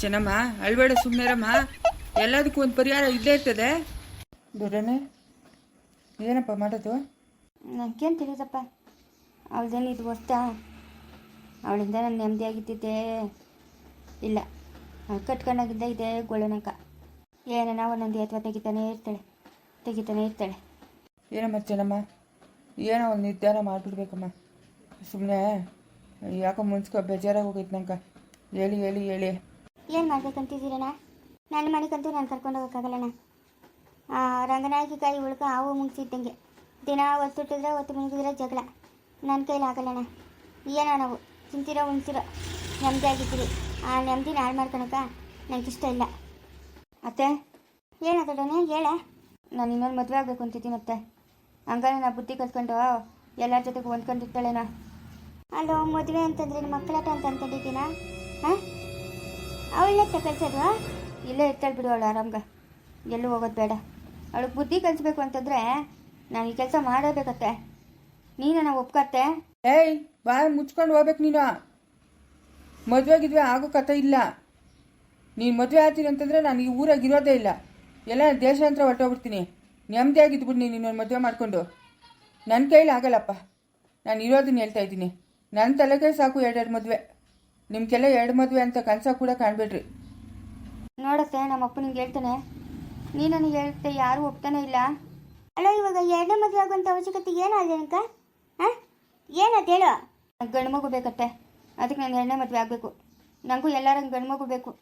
ಚೆನ್ನಮ್ಮ ಅಳ್ಬೇಡ ಸುಮ್ಮನೆರಮ್ಮ ಎಲ್ಲದಕ್ಕೂ ಒಂದು ಪರಿಹಾರ ಇದ್ದೇ ಇರ್ತದೆ. ದೊಡ್ಡನೆ ಏನಪ್ಪ ಮಾಡೋದು? ನನಗೇನು ತಿಳಿದಪ್ಪ ಅವಳದೇನು ಇದು ಹೊಸ್ತಾ? ಅವಳಿಂದ ನಾನು ನೆಮ್ಮದಿಯಾಗಿದ್ದಿದ್ದೆ ಇಲ್ಲ. ಅವಳು ಕಟ್ಕೊಂಡಾಗಿದ್ದ ಇದೆ ಗೊಳ್ಳನಕ ಏನನ ಒಂದೊಂದು ಅಥವಾ ತೆಗಿತಾನೆ ಇರ್ತಾಳೆ. ತೆಗಿತಾನೆ ಇರ್ತಾಳೆ. ಏನಮ್ಮ ಚೆನ್ನಮ್ಮ? ಏನೋ ಒಂದು ನಿರ್ಧಾರ ಮಾಡಿಬಿಡ್ಬೇಕಮ್ಮ. ಸುಮ್ಮನೆ ಯಾಕೋ ಮುನ್ಸ್ಕೊ ಬೇಜಾರಾಗಿ ಹೋಗೈತೆ ನಂಗೆ. ಹೇಳಿ ಹೇಳಿ ಹೇಳಿ. ಏನು ಮಾಡ್ಬೇಕಂತಿದ್ದೀರಣ್ಣ ನನ್ನ ಮನೆಗಂತೂ ನಾನು ಕರ್ಕೊಂಡು ಹೋಗೋಕ್ಕಾಗಲ್ಲಣ್ಣ ರಂಗನಾಯಕಿ ಕಾಯಿ ಉಳ್ಕ ಹಾವು ಮುಗಿಸಿದ್ದಂಗೆ. ದಿನ ಒತ್ತುಟ್ಟಿದ್ರೆ ಒತ್ತು ಮುಗಿದ್ರೆ ಜಗಳ. ನನ್ನ ಕೈಲಿ ಆಗಲ್ಲಣ್ಣ ಏನೋ ನಾವು ತಿಂತಿರೋ ಉಣ್ಸಿರೋ ನೆಮ್ಮದಿ ಆಗಿದ್ದೀರಿ. ಆ ನೆಮ್ಮದಿ ಹಾಳು ಮಾಡ್ಕೊಳಕ ನನಗೆ ಇಷ್ಟ ಇಲ್ಲ. ಅತ್ತೆ? ಏನಾದಡನೆ ಹೇಳ. ನಾನು ಇನ್ನೊಂದು ಮದುವೆ ಆಗಬೇಕು ಅಂತಿದ್ದೀನಿ ಮತ್ತೆ ಹಂಗಾರೆ ನಾ ಬುದ್ಧಿ ಕಲ್ತ್ಕೊಂಡು ಎಲ್ಲರ ಜೊತೆಗೆ ಹೊಂದ್ಕೊಂಡಿರ್ತಾಳೇನೋ. ಅಲ್ಲೋ ಮದುವೆ ಅಂತಂದ್ರೆ ಮಕ್ಕಳಾಟ ಅಂತ ಅನ್ಕೊಂಡಿದ್ದೀನಾ? ಹಾಂ? ಅವಳನ್ನ ಕಳ್ಸೋದು ಇಲ್ಲೇ ಇರ್ತಾಳೆ ಬಿಡು ಅವಳು ಆರಾಮ್ಗ. ಎಲ್ಲೂ ಹೋಗೋದು ಬೇಡ. ಅವಳಿಗೆ ಬುದ್ಧಿ ಕಲಿಸ್ಬೇಕು ಅಂತಂದರೆ ನಾನು ಈ ಕೆಲಸ ಮಾಡಬೇಕತ್ತೆ ನೀನು ನಾವು ಒಪ್ಕತ್ತೆ. ಏಯ್ ಬಾ ಮುಚ್ಕೊಂಡು ಹೋಗ್ಬೇಕು ನೀನು. ಮದುವೆ ಗಿದ್ವೆ ಆಗೋ ಕಥೆ ಇಲ್ಲ. ನೀನು ಮದುವೆ ಆಗ್ತೀನಿ ಅಂತಂದರೆ ನಾನು ಈ ಊರಾಗ ಇರೋದೇ ಇಲ್ಲ. ಎಲ್ಲ ದೇಶಾಂತರ ನೆಮ್ಮದಿ ಆಗಿದ್ಬಿಡು ನೀನು ಇನ್ನೊಂದು ಮದುವೆ ಮಾಡಿಕೊಂಡು. ನನ್ನ ಕೈಲಿ ಆಗಲ್ಲಪ್ಪ. ನಾನು ಇರೋದನ್ನ ಹೇಳ್ತಾ ಇದ್ದೀನಿ. ನನ್ನ ತಲೆಗೆ ಸಾಕು ಎರಡೆರಡು ಮದುವೆ. ನಿಮ್ಗೆಲ್ಲ ಎರಡು ಮದುವೆ ಅಂತ ಕನಸ ಕೂಡ ಕಾಣ್ಬೇಡ್ರಿ. ನೋಡತ್ತೆ ನಮ್ಮ ಅಪ್ಪ ನಿಂಗೆ ಹೇಳ್ತಾನೆ. ನೀನು ನನಗೆ ಹೇಳ್ತೆ ಯಾರು ಒಪ್ತಾನೆ ಇಲ್ಲ. ಅಲ್ಲ, ಇವಾಗ ಎರಡನೇ ಮದುವೆ ಆಗುವಂಥ ಅವಶ್ಯಕತೆ ಏನಾಗಿದೆ ಅನ್ಕ ಹಾಂ? ಏನದು ಹೇಳು. ಗಂಡು ಮಗು ಬೇಕತ್ತೆ. ಅದಕ್ಕೆ ನಾನು ಎರಡನೇ ಮದುವೆ ಆಗಬೇಕು. ನನಗೂ ಎಲ್ಲರಂಗೆ ಗಂಡು ಮಗು ಬೇಕು.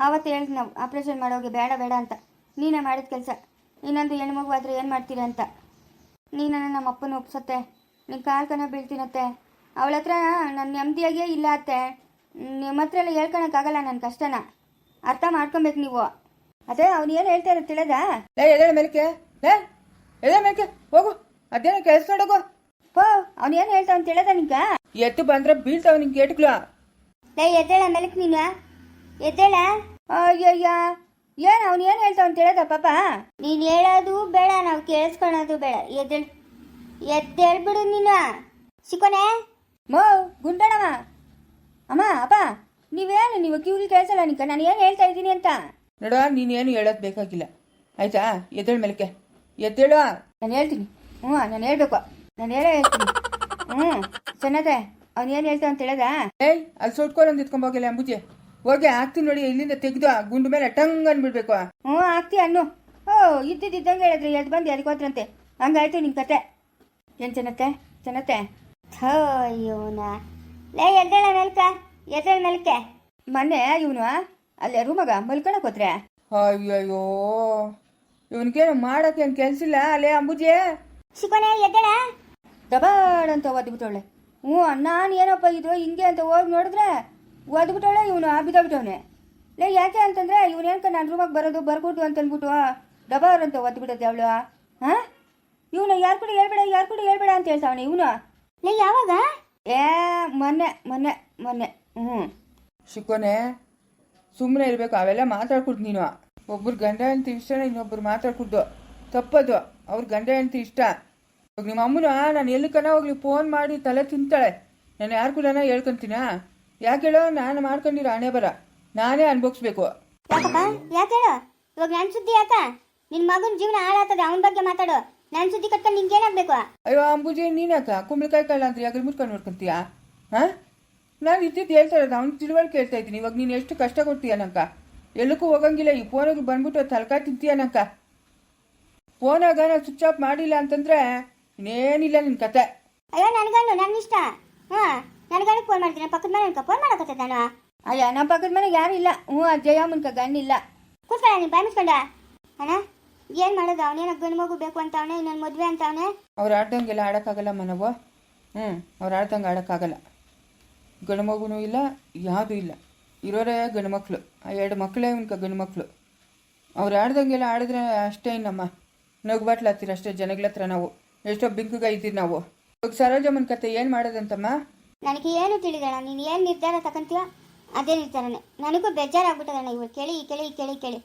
ಆವತ್ತು ಹೇಳಿದ್ ನಾವು ಆಪ್ರೇಷನ್ ಮಾಡೋಗೆ ಬೇಡ ಬೇಡ ಅಂತ. ನೀನೇ ಮಾಡಿದ ಕೆಲಸ. ಇನ್ನೊಂದು ಹೆಣ್ಣು ಮಗು ಆದರೆ ಏನು ಮಾಡ್ತೀರ ಅಂತ. ನೀನನ್ನು ನಮ್ಮ ಅಪ್ಪನ ಒಪ್ಸತ್ತೆ. ನಿನ್ನ ಕಾಲ್ಕನ ಬೀಳ್ತೀನತ್ತೆ. ಅವಳ ಹತ್ರ ನನ್ನ ನೆಮ್ಮದಿಯಾಗೇ ಇಲ್ಲ ಅತ್ತೆ. ನಿಮ್ಮ ಹತ್ರ ಎಲ್ಲ ಹೇಳ್ಕೊಳಕ್ಕಾಗಲ್ಲ ನನ್ನ ಕಷ್ಟನ. ಅರ್ಥ ಮಾಡ್ಕೊಬೇಕು ನೀವು. ಅದೇ ಅವ್ನು ಏನು ಹೇಳ್ತಾರೆ ತಿಳಿದ? ಲೇ ಎದೇಳ ಮೇಲಕ್ಕೆ? ಲೇ ಎದೆ ಮೇಲಕ್ಕೆ? ಹೋಗು. ಅದೇನೋ ಕೆಲಸ ನೋಡಗು ಪೋ ಅವ್ನು ಏನು ಹೇಳ್ತಾವ್ ತಿಳಿದ ನಿಂಗ ಎತ್ತು ಬಂದ್ರೆ ಬೀಳ್ತಾವ ನಿಂಗೆ ಗೇಟ್ಗಳು ಲೇ ಎದ್ದೇಳ ಮೇಲಕ್ಕೆ ನೀನು. ಎದ್ದೇಳ? ಅಯ್ಯಯ್ಯ. ಏನು ಅವ್ನು ಏನು ಹೇಳ್ತಾವ್ ತಿಳಿದ ಪಾಪ? ನೀನು ಹೇಳೋದು ಬೇಡ ನಾವು ಕೇಳಿಸ್ಕೊಳೋದು ಬೇಡ. ಎದ್ದೇಳ ಎದ್ದೇಳ್ಬಿಡು ನೀನು. ಸಿಕ್ಕೋನೆ? ಮೋ ಗುಂಡಣವ ಅಮ್ಮ ಅಪ್ಪ ನೀವೇನು ನೀವು ಕಿವಿಲಿ ಕೇಳಿಸಲ್ಲ ನಿಕ್ಕ ನಾನು ಏನು ಹೇಳ್ತಾ ಇದ್ದೀನಿ ಅಂತ? ನೋಡ ನೀನೇನು ಹೇಳೋದು ಬೇಕಾಗಿಲ್ಲ. ಆಯ್ತಾ? ಎದ್ದೇಳ ಮೇಲಕ್ಕೆ. ಎದ್ದೇಳು. ನಾನು ಹೇಳ್ತೀನಿ. ಹ್ಞೂ ನಾನು ಹೇಳ್ಬೇಕು. ನಾನು ಹೇಳೇ ಹೇಳ್ತೀನಿ. ಹ್ಞೂ ಚೆನ್ನದೆ ಅವ್ನು ಏನು ಹೇಳ್ತಾ ಅಂತ ಹೇಳದ? ಏಯ್ ಅಲ್ಲಿ ಸುಟ್ಕೊಂಡು ಒಂದು ಇಟ್ಕೊಂಬೋಗಿಲ್ಲ ಅಂಬುಜಿ. ಹೋಗಿ ಹಾಕ್ತೀನಿ ನೋಡಿ ಇಲ್ಲಿಂದ ತೆಗೆದು ಆ ಗುಂಡು ಮೇಲೆ ಟಂಗ್ ಅನ್ಬಿಡ್ಬೇಕು. ಹ್ಞೂ ಆಗ್ತಿ ಅನ್ನು. ಓ ಇದ್ದಿದ್ದಂಗೆ ಹೇಳಿದ್ರೆ ಎದ್ದು ಬಂದು ಎದ್ಕೋತ್ರಂತೆ ಹೋದ್ರಂತೆ ಹಂಗಾಯ್ತು ನಿನ್ನ ಕತೆ. ಏನು ಚೆನ್ನತ್ತೆ? ಚೆನ್ನತ್ತೆ? ಥೋ ಇವನ. ಲೇ ಎದ್ದೇಳ ಮೆಲ್ಕ ಎದ್ದೇಳ ಮೆಲ್ಕೆ ಮೊನ್ನೆ ಇವನು ಅಲ್ಲೇ ರೂಮಾಗ ಮಲ್ಕೊಳಕ್ ಹೋದ್ರೆ ಅಯ್ಯಯ್ಯೋ ಇವನ್ಗೇನು ಮಾಡಕ್ ಏನ್ ಕೆಲ್ಸ ಇಲ್ಲ ಅಲ್ಲೇ ಅಂಬುಜೆ? ಶಿಕೋನೆ ಎದ್ದೇಳ. ದಬಾಡ್ ಅಂತ ಒದ್ಬಿಟ್ಟವಳೆ. ಹ್ಞೂ ನಾನು ಏನಪ್ಪ ಇದು ಹಿಂಗೆ ಅಂತ ಹೋಗಿ ನೋಡಿದ್ರೆ ಒದ್ಬಿಟ್ಟವಳೆ ಇವನು ಬಿದ್ದೋಗ್ಬಿಟ್ಟವನೆ. ಲೇ ಯಾಕೆ ಅಂತಂದ್ರೆ ಇವನ್ ಏನಕ ನಾನು ರೂಮಾಗ ಬರೋದು ಬರ್ಕೊಡ್ದು ಅಂತ ಅಂದ್ಬಿಟ್ಟು ಡಬಾರ್ ಅಂತ ಒದ್ಬಿಟ್ಟದೆ ಅವಳು. ಹಾಂ? ಇವನು ಯಾರು ಕೂಡ ಹೇಳ್ಬೇಡ ಯಾರು ಕೂಡ ಹೇಳ್ಬೇಡ ಅಂತ ಹೇಳ್ತಾವನೆ ಇವನು. ಲೇ ಯಾವಾಗ? ಏ ಮೊನ್ನೆ ಮೊನ್ನೆ ಮೊನ್ನೆ. ಹ್ಞೂ ಶಿಕ್ಕೋನೆ ಸುಮ್ಮನೆ ಇರಬೇಕು ಅವೆಲ್ಲ ಮಾತಾಡ್ಕೊಡ್ ನೀನು. ಒಬ್ಬರು ಗಂಡ ಹೆಂಡತಿ ಇಷ್ಟನೇ ಇನ್ನೊಬ್ರು ಮಾತಾಡ್ಕೊಡ್ದು. ತಪ್ಪದು. ಅವ್ರ ಗಂಡ ಹೆಂಡತಿ ಇಷ್ಟ. ಇವಾಗ ನಿಮ್ಮ ಅಮ್ಮನ ನಾನು ಎಲ್ಲಿಕನ ಹೋಗ್ಲಿ ಫೋನ್ ಮಾಡಿ ತಲೆ ತಿಂತಾಳೆ. ನಾನು ಯಾರು ಕೂಡ ಹೇಳ್ಕೊಂತೀನಾ? ಯಾಕೆ ಹೇಳೋ? ನಾನು ಮಾಡ್ಕೊಂಡಿರೋ ಹಣೆ ಬರ. ನಾನೇ ಅನ್ಭೋಗಿಸ್ಬೇಕು ಯಾಕಪ್ಪ? ಯಾಕೆ ಹೇಳು? ಇವಾಗ ನನ್ನ ಸುದ್ದಿ ಯಾಕ ನಿನ್ನ ಮಗನ ಜೀವನ ಹಾಳಾಗ್ತದೆ ಅವನ ಬಗ್ಗೆ ಮಾತಾಡು. ನನ್ನ ಸುದ್ದಿ ಕಟ್ಕೊಂಡು ನಿಂಗೆ ಏನಾಗಬೇಕು? ಅಯ್ಯೋ ಅಂಬುಜಿ ನೀನಾಕ ಕುಂಬಳಕಾಯಿ ಕಳ್ಳ ಅಂತ ಅಗ್ರಿ ಮುಟ್ಕೊಂಡು ನೋಡ್ಕೊಂತೀಯಾ? ಹಾಂ? ನಾನು ಇದ್ದಿದ್ದು ಹೇಳ್ತಾ ಇರೋದು ಅವ್ನು ತಿಳುವಳಿಕೆ ಹೇಳ್ತಾ ಇದ್ದೀನಿ. ಇವಾಗ ನೀನು ಎಷ್ಟು ಕಷ್ಟ ಕೊಡ್ತೀಯ ನಂಕ? ಎಲ್ಲಕ್ಕೂ ಹೋಗಂಗಿಲ್ಲ. ಈ ಫೋನಿಗೆ ಬಂದ್ಬಿಟ್ಟು ತಲಕಾಯಿ ತಿಂತೀಯ ನಂಕ? ಫೋನಾಗ ನಾನು ಸ್ವಿಚ್ ಆಫ್ ಮಾಡಿಲ್ಲ ಅಂತಂದ್ರೆ ಇನ್ನೇನಿಲ್ಲ ನಿನ್ನ ಕತೆ. ಅಯ್ಯೋ ನನಗನ್ನು ನನ್ನ ಇಷ್ಟ. ಹಾಂ ನನಗನ್ನು ಫೋನ್ ಮಾಡ್ತೀನಿ. ಪಕ್ಕದ ಮನೆ ಫೋನ್ ಮಾಡಕತ್ತೆ ನಾನು? ಅಯ್ಯ ನಮ್ಮ ಪಕ್ಕದ ಮನೆಗೆ ಯಾರು ಇಲ್ಲ. ಹ್ಞೂ ಅಜ್ಜಯ್ಯ ಮುನ್ಕ ಗಣ್ಣಿಲ್ಲ ಕೂತ್ಕೊಳ್ಳ ನೀನು ಬಾಯ್ ಮುಚ್ಕೊಂಡ ಅಣ್ಣ? ಏನು ಮಾಡೋದು? ಅವನೇನ ಗಂಡು ಮಗು ಬೇಕು ಅಂತ ಅವನೇ ಇನ್ನೊಂದು ಮದುವೆ ಅಂತಾನೆ ಅವನೇ ಅವ್ರು ಆಡ್ದಂಗೆಲ್ಲ ಆಡೋಕ್ಕಾಗಲ್ಲಮ್ಮ ನಾವು ಹ್ಞೂ ಅವ್ರು ಆಡ್ದಂಗೆ ಆಡೋಕ್ಕಾಗಲ್ಲ. ಗಂಡು ಮಗುನೂ ಇಲ್ಲ ಯಾವುದೂ ಇಲ್ಲ. ಇರೋರೇ ಗಂಡು ಮಕ್ಕಳು ಆ ಎರಡು ಮಕ್ಕಳೇ ಉನ್ಕ ಗಂಡು ಮಕ್ಕಳು ಅವ್ರು ಆಡ್ದಂಗೆಲ್ಲ ಆಡಿದ್ರೆ ಅಷ್ಟೇ ಇನ್ನಮ್ಮ ನಗ್ಬಾಟ್ಲಾಗ್ತೀರ ಅಷ್ಟೇ ಜನಗಳ ಹತ್ರ ನಾವು. ಎಷ್ಟೋ ಬಿಂಕುಗ ಇದ್ದೀರಿ ನಾವು. ಇವಾಗ ಸರೋಜಮ್ಮನ ಕತೆ ಏನು ಮಾಡೋದಂತಮ್ಮ? ನನಗೆ ಏನು ತಿಳಿದಣ? ನೀನು ಏನು ನಿರ್ಧಾರ ತಕಂತೀಯ ಅದೇ ನಿರ್ಧಾರನೇ. ನನಗೂ ಬೇಜಾರಾಗ್ಬಿಟ್ಟದಣ್ಣ ಇವಾಗ ಕೇಳಿ ಕೇಳಿ ಕೇಳಿ ಕೇಳಿ.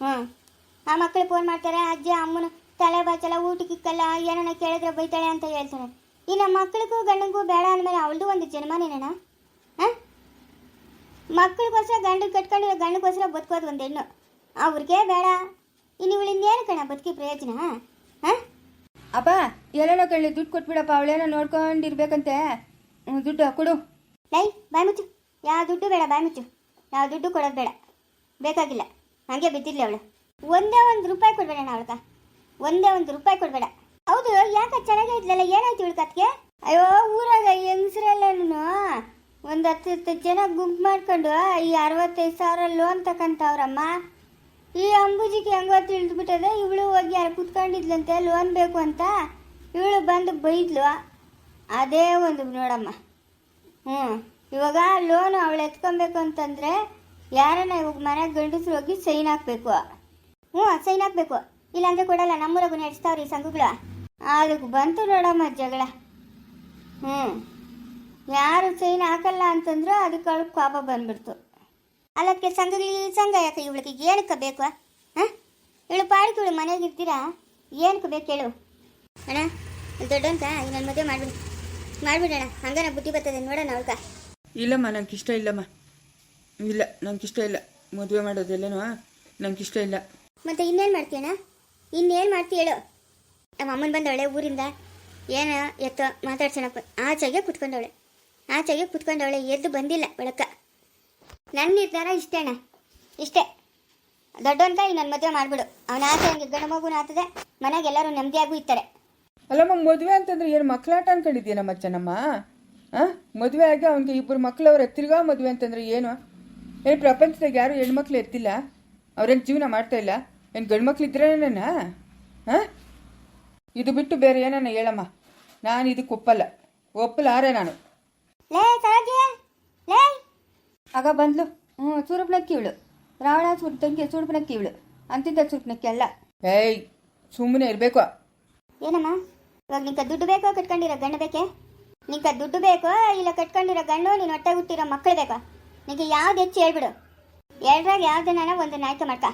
ಹ್ಞೂ ಆ ಮಕ್ಕಳು ಫೋನ್ ಮಾಡ್ತಾರೆ ಅಜ್ಜಿ ಅಮ್ಮನ ತಲೆ ಬಾಚಲ್ಲ ಊಟಕ್ಕೆ ಇಕ್ಕಲ್ಲ ಏನನ್ನ ಕೇಳಿದ್ರೆ ಬೈತಾಳೆ ಅಂತ ಹೇಳ್ತಾನೆ ಇನ್ನು ಮಕ್ಕಳಿಗೂ ಗಂಡಂಗೂ ಬೇಡ ಅಂದಮೇಲೆ ಅವಳದು ಒಂದು ಜನ್ಮನೇನೇನ ಹಾಂ? ಮಕ್ಕಳಿಗೋಸ್ಕರ ಗಂಡು ಕಟ್ಕೊಂಡು ಗಂಡಗೋಸ್ಕರ ಬದುಕೋದು ಒಂದು ಹೆಣ್ಣು. ಅವ್ರಿಗೆ ಬೇಡ. ಇನ್ನು ಇವಳು ಏನು ಕಣ ಬದುಕಿ ಪ್ರಯೋಜನ? ಹಾಂ? ಅಪ್ಪ ಎಲ್ಲೋ ಕಳ್ಳಿ ದುಡ್ಡು ಕೊಟ್ಬಿಡಪ್ಪ ಅವಳೇನೋ ನೋಡ್ಕೊಂಡಿರ್ಬೇಕಂತೆ. ದುಡ್ಡು ಕೊಡು. ಲೈ ಬಾಯ್ ಮುಚ್ಚು. ಯಾವ ದುಡ್ಡು ಬೇಡ ಬಾಯ್ ಮುಚ್ಚು. ಯಾವ ದುಡ್ಡು ಕೊಡೋದು ಬೇಡ. ಬೇಕಾಗಿಲ್ಲ. ಹಾಗೆ ಬಿದ್ದಿರಲಿ ಅವಳು. ಒಂದೇ ಒಂದು ರೂಪಾಯಿ ಕೊಡಬೇಡ ಅವಳಕ ಒಂದೇ ಒಂದು ರೂಪಾಯಿ ಕೊಡ್ಬೇಡ. ಹೌದು, ಯಾಕೆ ಚೆನ್ನಾಗೇ ಇದ್ಲಲ್ಲ? ಏನಾಯ್ತು ಇವಳು ಕತ್ಗೆ? ಅಯ್ಯೋ, ಊರಾಗ ಹೆಂಗಸ್ರೆಲ್ಲನು ಒಂದು ಹತ್ತು ಹತ್ತು ಜನ ಗುಂಪು ಮಾಡ್ಕೊಂಡು, ಈ ಅರವತ್ತೈದು ಸಾವಿರ ಲೋನ್ ತಗೊಂತವ್ರಮ್ಮ ಈ ಅಂಬುಜಿಗೆ ಹೆಂಗೋ ತಿಳಿದ್ಬಿಟ್ಟದೆ, ಇವಳು ಹೋಗಿ ಯಾರು ಕುತ್ಕೊಂಡಿದ್ಲಂತೆ ಲೋನ್ ಬೇಕು ಅಂತ. ಇವಳು ಬಂದು ಬೈದ್ಲು. ಅದೇ ಒಂದು ನೋಡಮ್ಮ. ಹ್ಞೂ ಇವಾಗ ಲೋನ್ ಅವಳು ಎತ್ಕೊಬೇಕು ಅಂತಂದರೆ, ಯಾರನ್ನ ಇವಾಗ ಮನೆಗೆ ಗಂಡಸ್ರು ಹೋಗಿ ಸೈನ್ ಹಾಕ್ಬೇಕು. ಹ್ಞೂ ಸೈನ್ ಹಾಕ್ಬೇಕು. ಇಲ್ಲಾಂದ್ರೆ ಕೊಡಲ್ಲ, ನಮ್ಮೂರಾಗೂ ನಡೆಸ್ತಾವ್ರಿ ಸಂಘಗಳು. ಅದಕ್ಕೆ ಬಂತು ನೋಡಮ್ಮ ಜಗಳ. ಹ್ಞೂ ಯಾರು ಸೈನ್ ಹಾಕಲ್ಲ ಅಂತಂದ್ರೆ ಅದಕ್ಕೆ ಅವಳು ಕೋಪ ಬಂದ್ಬಿಡ್ತು. ಅಲ್ಲದಕ್ಕೆ ಸಂಘಗಳಿಗೆ ಸಂಘ ಯಾಕೆ ಇವಳಿಗೆ ಏನಕ್ಕೆ ಬೇಕು ಹಾಂ? ಇವಳು ಪಾಡಿಗೆ ಇವಳು ಮನೆಗೆ ಇರ್ತೀರಾ? ಏನಕ್ಕೆ ಬೇಕು ಹೇಳು. ಅಣ್ಣ ದೊಡ್ಡಂತ ನನ್ನ ಮದುವೆ ಮಾಡ್ಬಿಡಿ, ಮಾಡ್ಬಿಡೋಣ. ಹಂಗಾರ ಬುದ್ಧಿ ಬರ್ತದೆ, ನೋಡೋಣ ಅವಳ್ಕ ಇಲ್ಲಮ್ಮ ನಂಗೆ ಇಷ್ಟ ಇಲ್ಲಮ್ಮ. ಇಲ್ಲ ನಂಗೆ ಇಷ್ಟ ಇಲ್ಲ. ಮದುವೆ ಮಾಡೋದೆಲ್ಲನೂ ನಂಗೆ ಇಷ್ಟ ಇಲ್ಲ. ಮತ್ತೆ ಇನ್ನೇನು ಮಾಡ್ತೀಯಣ್ಣ ಇನ್ನೇನು ಮಾಡ್ತೀಯ ಹೇಳು. ನಮ್ಮ ಅಮ್ಮನ ಬಂದವಳೆ ಊರಿಂದ. ಏನ ಎತ್ತ ಮಾತಾಡ್ಸೋಣಪ್ಪ. ಆಚೆಗೆ ಕುತ್ಕೊಂಡವಳೆ. ಆಚೆಗೆ ಕುತ್ಕೊಂಡವಳೆ, ಎದ್ದು ಬಂದಿಲ್ಲ ಬೆಳಕ ನನ್ನ ನಿರ್ಧಾರ ಇಷ್ಟೇ ಅಣ್ಣ. ಇಷ್ಟೇ. ದೊಡ್ಡವಂತ ನನ್ನ ಮದುವೆ ಮಾಡಿಬಿಡು. ಅವನ ಆಸೆ ಹಂಗೆ ಗಂಡು ಮಗುನ ಆತದೆ. ಮನೆಗೆ ಎಲ್ಲರೂ ನೆಮ್ಮದಿಯಾಗೂ ಇರ್ತಾರೆ. ಅಲ್ಲಮ್ಮ, ಮದುವೆ ಅಂತಂದ್ರೆ ಏನು ಮಕ್ಕಳಾಟ ಅನ್ಕೊಂಡಿದ್ಯೇನಮ್ಮ ಚೆನ್ನಮ್ಮ ಹಾಂ ಮದುವೆ ಆಗಿ ಅವನಿಗೆ ಇಬ್ಬರು ಮಕ್ಕಳವ್ರ ತಿರ್ಗಾ ಮದುವೆ ಅಂತಂದ್ರೆ ಏನು? ಏನು ಪ್ರಪಂಚದಾಗ ಯಾರು ಹೆಣ್ಮಕ್ಳು ಎತ್ತಿಲ್ಲ? ಅವ್ರೇನು ಜೀವನ ಮಾಡ್ತಾ ಇಲ್ಲ? ಏನು ಗಂಡು ಮಕ್ಳಿದ್ರೆ ನನ್ನ ಹಾಂ? ಇದು ಬಿಟ್ಟು ಬೇರೆ ಏನನ್ನ ಹೇಳಮ್ಮ? ನಾನು ಇದಕ್ಕೆ ಒಪ್ಪಲ್ಲ. ಒಪ್ಪಲಾರೆ ನಾನು. ಲೇ ಸರೋಜಿ ಲೇ! ಆಗ ಬಂದ್ಲು. ಹ್ಞೂ ಚೂರುಪ್ನಕ್ಕಿ ಇವಳು. ರಾವಣ ಚೂರು ತಂಗಿ ಚೂರುಪ್ನಕ್ಕಿ ಇವಳು. ಅಂತಿದ್ದ ಚೂರುಪ್ನಕ್ಕಿ ಅಲ್ಲ. ಏಯ್ ಸುಮ್ಮನೆ ಇರಬೇಕು. ಏನಮ್ಮ? ಇವಾಗ ನಿಂಕ ದುಡ್ಡು ಬೇಕೋ ಕಟ್ಕೊಂಡಿರೋ ಗಂಡು ಬೇಕೆ? ನಿಂಕ ದುಡ್ಡು ಬೇಕೋ ಇಲ್ಲ ಕಟ್ಕೊಂಡಿರೋ ಗಂಡು ನೀನು ಹೊಟ್ಟೆ ಹುಟ್ಟಿರೋ ಮಕ್ಕಳು ಬೇಕೋ? ನಿಂಗೆ ಯಾವ್ದು ಹೆಚ್ಚು ಹೇಳ್ಬಿಡು. ಎರಡ್ರಾಗ ಯಾವ್ದನ್ನ ಒಂದು ಆಯ್ಕೆ ಮಾಡ್ಕ?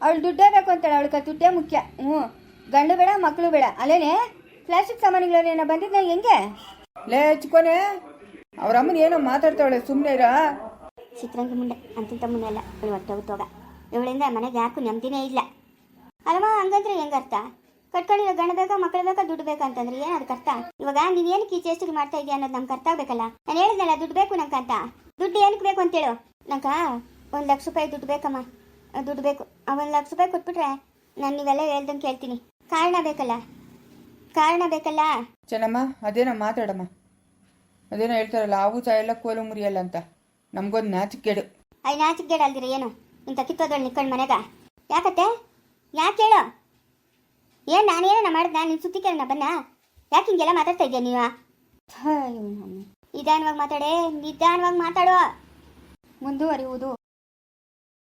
ಅವಳು ದುಡ್ಡೇ ಬೇಕು ಅಂತಾಳೆ ಅವಳಿಗೆ ದುಡ್ಡೇ ಮುಖ್ಯ. ಹ್ಞೂ. ಗಂಡು ಬೇಡ ಮಕ್ಕಳು ಬೇಡ. ಅಲ್ಲೇನೆ? ಪ್ಲಾಸ್ಟಿಕ್ ಸಾಮಾನುಗಳೇನ ಬಂದಿದ್ನ ಹೆಂಗೆ? ಲೇ ಚಿಕ್ಕೋನೆ ಅವ್ರ ಅಮ್ಮನ ಏನೋ ಮಾತಾಡ್ತಾವಳೆ ಸುಮ್ಮನೆ ಇರ. ಚಿತ್ರಂಗಿ ಮುಂಡೆ ಅಂತಿಂತ ಮುಂದೆ ಅಲ್ಲ ಇವಳು ಹೊಟ್ಟೆ ಹುಟ್ಟೋಗ ಇವಳಿಂದ ಮನೆಗೆ ಯಾಕೂ ನೆಮ್ಮದಿನೇ ಇಲ್ಲ. ಅಲ್ಲಮ್ಮ ಹಂಗಂದ್ರೆ ಹೆಂಗರ್ಥ ಕಟ್ಕೊಂಡಿರೋ ಗಂಡ ಬೇಕಾ ಮಕ್ಕಳು ಬೇಕಾ ದುಡ್ಡು ಬೇಕಾ ಅಂತಂದ್ರೆ ಏನು ಅದಕ್ಕೆ ಅರ್ಥ? ಇವಾಗ ನೀನು ಏನಕ್ಕೆ ಈ ಚೇಷ್ಟೆಗೆ ಮಾಡ್ತಾ ಇದೆಯಾ ಅನ್ನೋದು ನಮ್ಗೆ ಅರ್ಥ ಆಗ್ಬೇಕಲ್ಲ? ನಾನು ಹೇಳಿದ್ನಲ್ಲ ದುಡ್ಡು ಬೇಕು ನಂಗೆ ಅಂತ ದುಡ್ಡು ಏನಕ್ಕೆ ಬೇಕು ಅಂತೇಳು ನಂಕ ಒಂದು ಲಕ್ಷ ರೂಪಾಯಿ ದುಡ್ಡು ಬೇಕಮ್ಮ. ದುಡ್ಡು ಬೇಕು ಅವನ್ ಲಕ್ಷ ರೂಪಾಯಿ ಕೊಟ್ಬಿಟ್ರೆ ನಾನು ನೀವೆಲ್ಲ ಹೇಳ್ದಂಗೆ ಕೇಳ್ತೀನಿ. ಕಾರಣ ಬೇಕಲ್ಲ? ಕಾರಣ ಬೇಕಲ್ಲ? ಚೆನ್ನಮ್ಮ ಅದೇನ ಮಾತಾಡಮ್ಮ. ಅದೇನೋ ಹೇಳ್ತಾರಲ್ಲ ಆವು ಸಾಯಲ್ಲ ಕೋಲು ಮುರಿಯಲ್ಲ ಅಂತ. ನಮ್ಗೊಂದು ನಾಚಿಕೆಡು ಐ ನಾಚಿಕೆಗೇಡ ಅಲ್ದಿರ ಏನು? ಇಂಥ ಕಿತ್ತೋದಳು ನಿಕ್ಕೊಂಡು ಮನೆಗ. ಯಾಕತ್ತೆ? ಯಾಕೆ ಹೇಳೋ? ಏನು ನಾನೇನ ಮಾಡ್ದ ಸುತ್ತಿ ಕೇಳೋಣ ಬನ್ನ. ಯಾಕೆ ಹಿಂಗೆಲ್ಲ ಮಾತಾಡ್ತಾ ಇದೆಯಾ ನೀವ? ನಿಧಾನವಾಗಿ ಮಾತಾಡೇ ನಿಧಾನವಾಗಿ ಮಾತಾಡೋ. ಮುಂದುವರಿಯುವುದು.